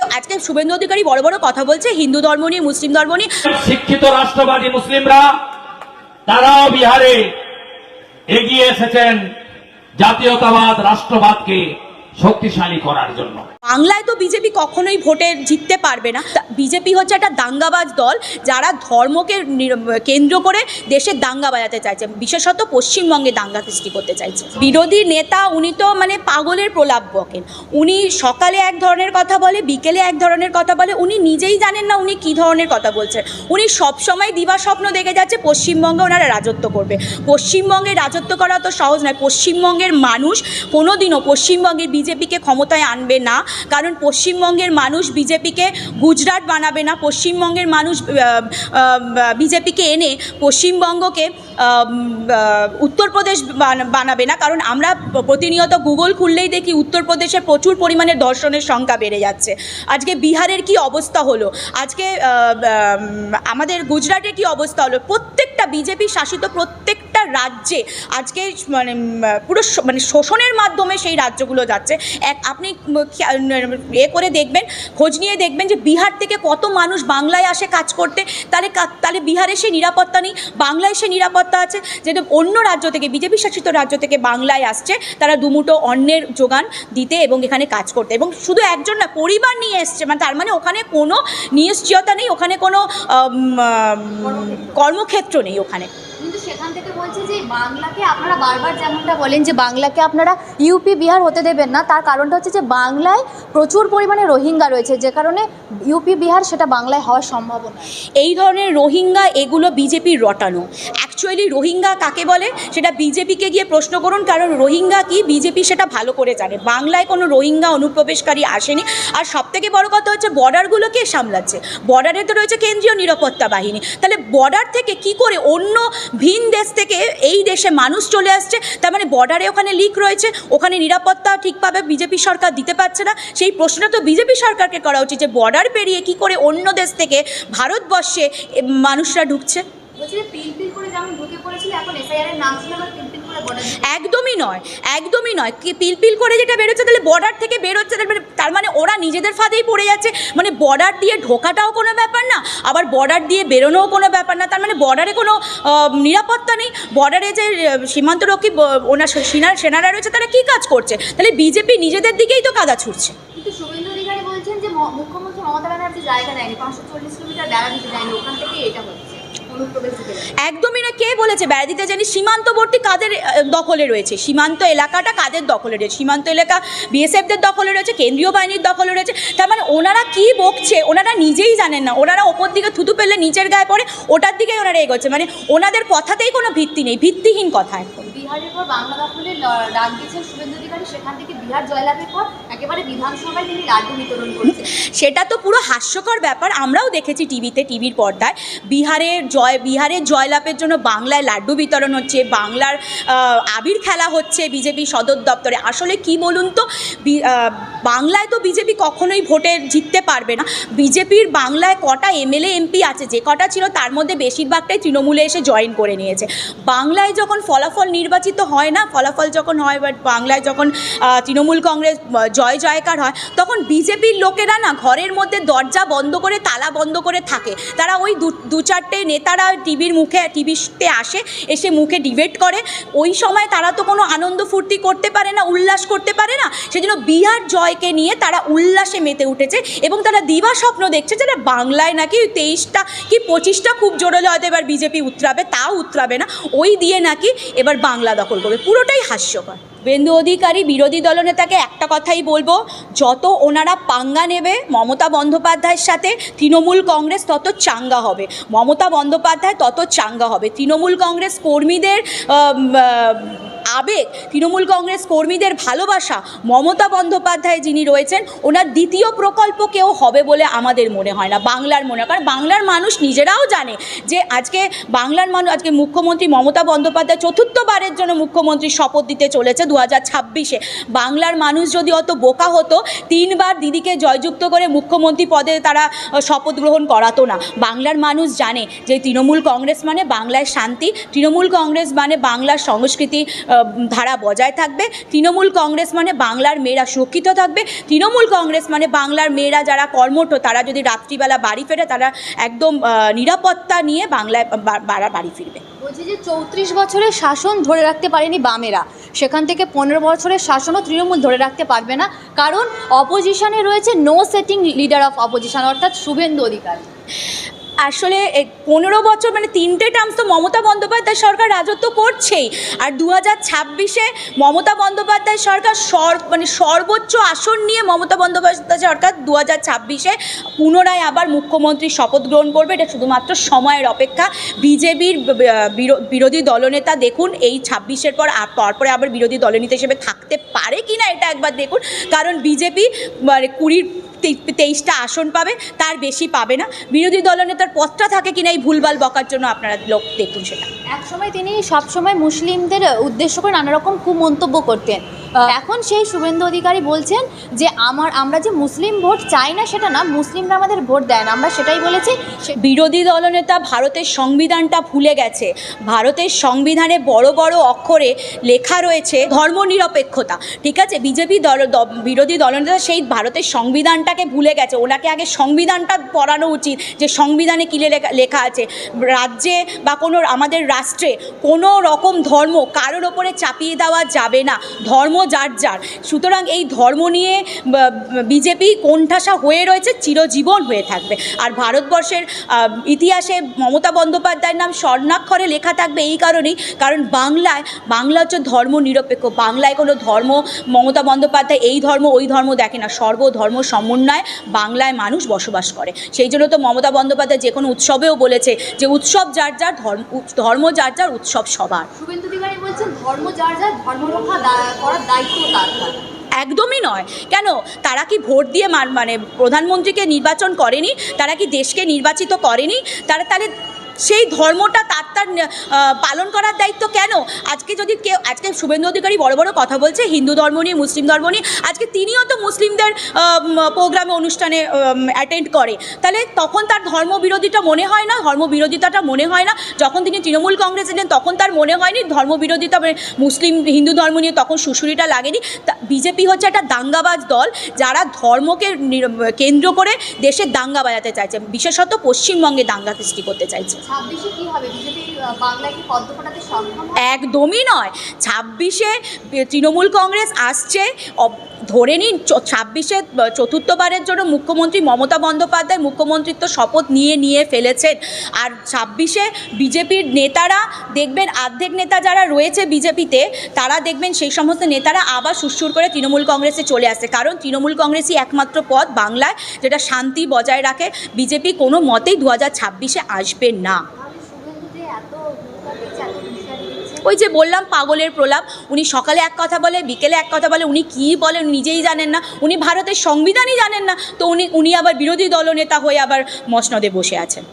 আজকে শুভেন্দু অধিকারী বড় বড় কথা বলছে, হিন্দু ধর্ম নিয়ে, মুসলিম ধর্ম নিয়ে। শিক্ষিত রাষ্ট্রবাদী মুসলিমরা, তারাও বিহারে এগিয়ে এসেছেন জাতীয়তাবাদ, রাষ্ট্রবাদকে শক্তিশালী করার জন্য। বাংলায় তো বিজেপি কখনোই ভোটে জিততে পারবে না। বিজেপি হচ্ছে একটা দাঙ্গাবাজ দল, যারা ধর্মকে কেন্দ্র করে দেশের দাঙ্গা বাজাতে চাইছে, বিশেষত পশ্চিমবঙ্গে দাঙ্গা সৃষ্টি করতে চাইছে। বিরোধী নেতা উনি তো মানে পাগলের প্রলাপ বকেন। উনি সকালে এক ধরনের কথা বলে, বিকেলে এক ধরনের কথা বলে, উনি নিজেই জানেন না উনি কী ধরনের কথা বলছেন। উনি সবসময় দিবা স্বপ্ন দেখে যাচ্ছে, পশ্চিমবঙ্গে ওনারা রাজত্ব করবে। পশ্চিমবঙ্গে রাজত্ব করা তো সহজ নয়, পশ্চিমবঙ্গের মানুষ কোনোদিনও পশ্চিমবঙ্গের বিজেপিকে ক্ষমতায় আনবে না। কারণ পশ্চিমবঙ্গের মানুষ বিজেপিকে গুজরাট বানাবে না। পশ্চিমবঙ্গের মানুষ বিজেপিকে এনে পশ্চিমবঙ্গকে উত্তরপ্রদেশ বান- বানাবে না। কারণ আমরা প্রতিনিয়ত গুগল খুললেই দেখি উত্তরপ্রদেশে প্রচুর পরিমাণে ধর্ষণের সংখ্যা বেড়ে যাচ্ছে। আজকে বিহারের কি অবস্থা হলো? আজকে আমাদের গুজরাটের কি অবস্থা হলো? প্রত্যেকটা বিজেপি শাসিত প্রত্যেকটা রাজ্যে আজকে মানে পুরো মানে শোষণের মাধ্যমে সেই রাজ্যগুলো যাচ্ছে। এক, আপনি এ করে দেখবেন, খোঁজ নিয়ে দেখবেন যে বিহার থেকে কত মানুষ বাংলায় আসে কাজ করতে। তাহলে তাহলে বিহারে সে নিরাপত্তা নেই, বাংলায় সে নিরাপত্তা আছে। যেটা অন্য রাজ্য থেকে, বিজেপি শাসিত রাজ্য থেকে বাংলায় আসছে, তারা দুমুটো অন্যের যোগান দিতে এবং এখানে কাজ করতে। এবং শুধু একজন না, পরিবার নিয়ে এসছে মানে তার মানে ওখানে কোনো নিশ্চয়তা নেই, ওখানে কোনো কর্মক্ষেত্র নেই ওখানে। সেখান থেকে বলছে যে বাংলাকে আপনারা বারবার যেমনটা বলেন যে বাংলাকে আপনারা ইউপি বিহার হতে দেবেন না। তার কারণটা হচ্ছে যে বাংলায় প্রচুর পরিমাণে রোহিঙ্গা রয়েছে, যে কারণে ইউপি বিহার সেটা বাংলায় হওয়ার সম্ভাবনা। এই ধরনের রোহিঙ্গা, এগুলো বিজেপির রটানো। অ্যাকচুয়ালি রোহিঙ্গা কাকে বলে? সেটা বিজেপিকে গিয়ে প্রশ্ন করুন, কারণ রোহিঙ্গা কি? বিজেপি সেটা ভালো করে জানে। বাংলায় কোনো রোহিঙ্গা অনুপ্রবেশকারী আসেনি। আর সবথেকে বড় কথা হচ্ছে বর্ডারগুলো কে সামলাচ্ছে? বর্ডারে তো রয়েছে কেন্দ্রীয় নিরাপত্তা বাহিনী। তাহলে বর্ডার থেকে কি করে অন্য ভিন দেশ থেকে এই দেশে মানুষ চলে আসছে? তার মানে বর্ডারে ওখানে লিক রয়েছে, ওখানে নিরাপত্তা ঠিকভাবে বিজেপি সরকার দিতে পারছে না। সেই প্রশ্নটা তো বিজেপি সরকারকে করা উচিত যে বর্ডার পেরিয়ে কি করে অন্য দেশ থেকে ভারতবর্ষে মানুষরা ঢুকছে? একদমই নয় একদমই নয়। পিলপিল করে যেটা বেরোচ্ছে তাহলে বর্ডার থেকে বেরোচ্ছে তার মানে তার মানে ওরা নিজেদের ফাঁদেই পড়ে যাচ্ছে। মানে বর্ডার দিয়ে ঢোকাটাও কোনো ব্যাপার না আবার বর্ডার দিয়ে বেরোনোও কোনো ব্যাপার না। তার মানে বর্ডারে কোনো নিরাপত্তা নেই। বর্ডারে যে সীমান্তরক্ষী ওনার সেনা সেনারা রয়েছে তারা কী কাজ করছে? তাহলে বিজেপি নিজেদের দিকেই তো কাদা ছুটছে। কিন্তু শুভেন্দু অধিকারী বলছেন যে মুখ্যমন্ত্রী মমতা ব্যানার্জি জায়গা দেয়নি পাঁচশো চল্লিশ কিলোমিটার বেড়া দিতে দেয়নি ওখান থেকে এটা হচ্ছে। একদমই না কে বলেছে? বেড়া দিতে জানি সীমান্তবর্তী কাদের দখলে রয়েছে? সীমান্ত এলাকাটা কাদের দখলে রয়েছে? সীমান্ত এলাকা বিএসএফদের দখলে রয়েছে কেন্দ্রীয় বাহিনীর দখলে রয়েছে। তার মানে ওনারা কি বকছে? ওনারা নিজেই জানেন না। ওনারা ওপর দিকে থুতু পেলে নিচের গায়ে পড়ে ওটার দিকেই ওনারা এগোচ্ছে। মানে ওনাদের কথাতেই কোনো ভিত্তি নেই ভিত্তিহীন কথা এখন বিহারের পর বাংলা দখলের ডাক দিয়েছেন শুভেন্দু অধিকারী সেখান থেকে বিহার জয়লাভের পর একেবারে বিধানসভায় তিনি লাড্ডু বিতরণ করেছেন। সেটা তো পুরো হাস্যকর ব্যাপার আমরাও দেখেছি টিভিতে টিভির পর্দায়। বিহারের জয় বিহারের জয়লাভের জন্য বাংলায় লাড্ডু বিতরণ হচ্ছে, বাংলার আবির খেলা হচ্ছে বিজেপি সদর দপ্তরে। আসলে কি বলুন তো বাংলায় তো বিজেপি কখনোই ভোটে জিততে পারবে না। বিজেপির বাংলায় কটা এমএলএ, এমপি আছে, যে কটা ছিল তার মধ্যে বেশিরভাগটাই তৃণমূলে এসে জয়েন করে নিয়েছে। বাংলায় যখন ফলাফল নির্বাচিত হয় না, ফলাফল যখন হয় বাট বাংলায় যখন তৃণমূল কংগ্রেস জয় জয়কার হয়, তখন বিজেপির লোকেরা না ঘরের মধ্যে দরজা বন্ধ করে, তালা বন্ধ করে থাকে। তারা ওই দু চারটে নেতারা টিভির মুখে টিভিতে আসে এসে মুখে ডিবেট করে। ওই সময় তারা তো কোনো আনন্দ ফুর্তি করতে পারে না উল্লাস করতে পারে না। সেজন্য বিহার জয়কে নিয়ে তারা উল্লাসে মেতে উঠেছে এবং তারা দিবা স্বপ্ন দেখছে যে না, বাংলায় নাকি তেইশটা কি পঁচিশটা খুব জোরে হয়তো এবার বিজেপি উতরাবে তাও উতরাবে না। ওই দিয়ে নাকি এবার বাংলা দখল করবে। পুরোটাই হাস্যকর। বেন্দু অধিকারী বিরোধী দলনেতাকে একটা কথাই বলব যত ওনারা পাঙ্গা নেবে মমতা বন্দ্যোপাধ্যায়ের সাথে তৃণমূল কংগ্রেস তত চাঙ্গা হবে। মমতা বন্দ্যোপাধ্যায় তত চাঙ্গা হবে। তৃণমূল কংগ্রেস কর্মীদের আবেগ, তৃণমূল কংগ্রেস কর্মীদের ভালোবাসা, মমতা বন্দ্যোপাধ্যায় যিনি রয়েছেন, ওনার দ্বিতীয় প্রকল্প কেউ হবে বলে আমাদের মনে হয় না, বাংলার মনে কারণ বাংলার মানুষ নিজেরাও জানে যে আজকে বাংলার মানুষ, আজকে মুখ্যমন্ত্রী মমতা বন্দ্যোপাধ্যায় চতুর্থবারের জন্য মুখ্যমন্ত্রী শপথ দিতে চলেছে দু হাজার ছাব্বিশে। বাংলার মানুষ যদি অত বোকা হতো, তিনবার দিদিকে জয়যুক্ত করে মুখ্যমন্ত্রী পদে তারা শপথ গ্রহণ করাতো না। বাংলার মানুষ জানে যে তৃণমূল কংগ্রেস মানে বাংলায় শান্তি, তৃণমূল কংগ্রেস মানে বাংলার সংস্কৃতি ধারা বজায় থাকবে। তৃণমূল কংগ্রেস মানে বাংলার মেয়েরা সুরক্ষিত থাকবে। তৃণমূল কংগ্রেস মানে বাংলার মেয়েরা যারা কর্মঠ, তারা যদি রাত্রিবেলা বাড়ি ফেরে, তারা একদম নিরাপত্তা নিয়ে বাংলায় বাড়ি ফিরবে। বলছি যে চৌত্রিশ বছরের শাসন ধরে রাখতে পারেনি বামেরা। সেখান থেকে পনেরো বছরের শাসনও তৃণমূল ধরে রাখতে পারবে না। কারণ অপোজিশনে রয়েছে no sitting leader of opposition অর্থাৎ শুভেন্দু অধিকারী। আসলে পনেরো বছর মানে তিনটে টার্মস তো মমতা বন্দ্যোপাধ্যায় সরকার রাজত্ব করছেই। আর দু হাজার ছাব্বিশে মমতা বন্দ্যোপাধ্যায় সরকার সর মানে সর্বোচ্চ আসন নিয়ে মমতা বন্দ্যোপাধ্যায় সরকার দু হাজার ছাব্বিশে পুনরায় আবার মুখ্যমন্ত্রী শপথ গ্রহণ করবে। এটা শুধুমাত্র সময়ের অপেক্ষা। বিজেপির বিরোধী দলনেতা দেখুন, এই ছাব্বিশের পর পরপরে আবার বিরোধী দলনেতা হিসেবে থাকতে পারে কি না এটা একবার দেখুন। কারণ বিজেপি মানে কুড়ির তেইশটা আসন পাবে, তার বেশি পাবে না। বিরোধী দলনেতার পথটা থাকে কিনা এই ভুলভাল বকার জন্য আপনারা লোক দেখুন সেটা। একসময় তিনি সবসময় মুসলিমদের উদ্দেশ্য করে নানারকম কুমন্তব্য করতেন। এখন সেই শুভেন্দু অধিকারী বলছেন যে আমার, আমরা যে মুসলিম ভোট চাই না সেটা না, মুসলিমরা আমাদের ভোট দেয় না। আমরা সেটাই বলেছি। বিরোধী দলনেতা ভারতের সংবিধানটা ভুলে গেছে। ভারতের সংবিধানে বড় বড় অক্ষরে লেখা রয়েছে ধর্মনিরপেক্ষতা। ঠিক আছে? বিজেপি দল বিরোধী দলনেতা সেই ভারতের সংবিধানটাকে ভুলে গেছে। ওনাকে আগে সংবিধানটা পড়ানো উচিত যে সংবিধানে কী লেখা লেখা আছে। রাজ্যে বা কোনো, আমাদের রাষ্ট্রে কোনো রকম ধর্ম কারোর ওপরে চাপিয়ে দেওয়া যাবে না। ধর্ম যার যার। সুতরাং এই ধর্ম নিয়ে বিজেপি কোণঠাসা হয়ে রয়েছে, চিরজীবন হয়ে থাকবে। আর ভারতবর্ষের ইতিহাসে মমতা বন্দ্যোপাধ্যায়ের নাম স্বর্ণাক্ষরে লেখা থাকবে এই কারণেই, কারণ বাংলায়, বাংলা হচ্ছে ধর্ম নিরপেক্ষ বাংলায় কোনো ধর্ম মমতা বন্দ্যোপাধ্যায় এই ধর্ম, ওই ধর্ম দেখে না। সর্বধর্ম সমন্বয়ে বাংলায় মানুষ বসবাস করে। সেই জন্য তো মমতা বন্দ্যোপাধ্যায় যে কোনো উৎসবেও বলেছে যে উৎসব যার যার, ধর্ম ধর্ম যার যার, উৎসব সবার। শুভেন্দু বলছেন, ধর্ম যার যার, ধর্ম রক্ষা করার দায়িত্ব। একদমই নয়। কেন? তারা কি ভোট দিয়ে মানে প্রধানমন্ত্রীকে নির্বাচন করেনি? তারা কি দেশকে নির্বাচিত করেনি? তারা তাহলে সেই ধর্মটা তার তার পালন করার দায়িত্ব কেন? আজকে যদি কেউ, আজকে শুভেন্দু অধিকারী বড় বড় কথা বলছে, হিন্দু ধর্ম নিয়ে, মুসলিম ধর্ম নিয়ে, আজকে তিনিও তো মুসলিমদের প্রোগ্রামে, অনুষ্ঠানে অ্যাটেন্ড করে। তাহলে তখন তার ধর্মবিরোধীটা মনে হয় না? ধর্মবিরোধিতাটা মনে হয় না? যখন তিনি তৃণমূল কংগ্রেস এলেন, তখন তার মনে হয়নি ধর্মবিরোধিতা মানে মুসলিম, হিন্দু ধর্ম নিয়ে তখন সুশুরিটা লাগেনি? বিজেপি হচ্ছে একটা দাঙ্গাবাজ দল যারা ধর্মকে কেন্দ্র করে দেশে দাঙ্গা বাজাতে চাইছে বিশেষত পশ্চিমবঙ্গে দাঙ্গা সৃষ্টি করতে চাইছে? একদমই নয়। ছাব্বিশে তৃণমূল কংগ্রেস আসছে ধরে নিন ছাব্বিশে চতুর্থবারের জন্য মুখ্যমন্ত্রী মমতা বন্দ্যোপাধ্যায় মুখ্যমন্ত্রিত্ব শপথ নিয়ে নিয়ে ফেলেছেন। আর ছাব্বিশে বিজেপির নেতারা দেখবেন অর্ধেক নেতা যারা রয়েছে বিজেপিতে, তারা দেখবেন সেই সমস্ত নেতারা আবার সুরসুর করে তৃণমূল কংগ্রেসে চলে আসে। কারণ তৃণমূল কংগ্রেসই একমাত্র পথ বাংলায়, যেটা শান্তি বজায় রাখে। বিজেপি কোনো মতেই দু হাজার ছাব্বিশে আসবে না। ওই যে বললাম পাগলের প্রলাপ, উনি সকালে এক কথা বলে, বিকেলে এক কথা বলে, উনি কী বলেন নিজেই জানেন না, উনি ভারতের সংবিধানই জানেন না, তো উনি উনি আবার বিরোধী দলনেতা হয়ে আবার মসনদে বসে আছেন।